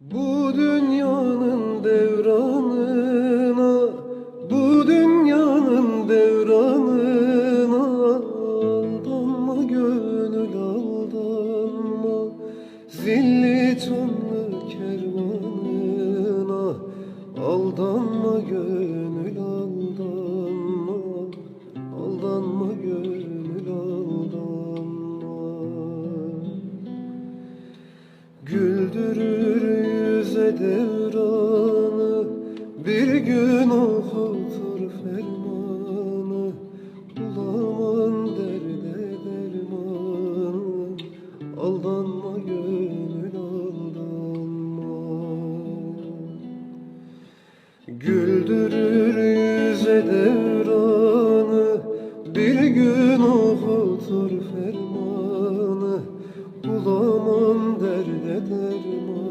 Bu dünyanın devranına Bu dünyanın devranına Aldanma gönül aldanma. Zilli çanlı kervanına Aldanma gönül aldanma. Aldanma gönül aldanma. Güldürür nedir anı? Bir gün okutur fermanı. Bulamam derde dermanı. Aldanma gönül aldanma. Güldürür yüze devranı. Bir gün okutur fermanı. Bulamam derde dermanı.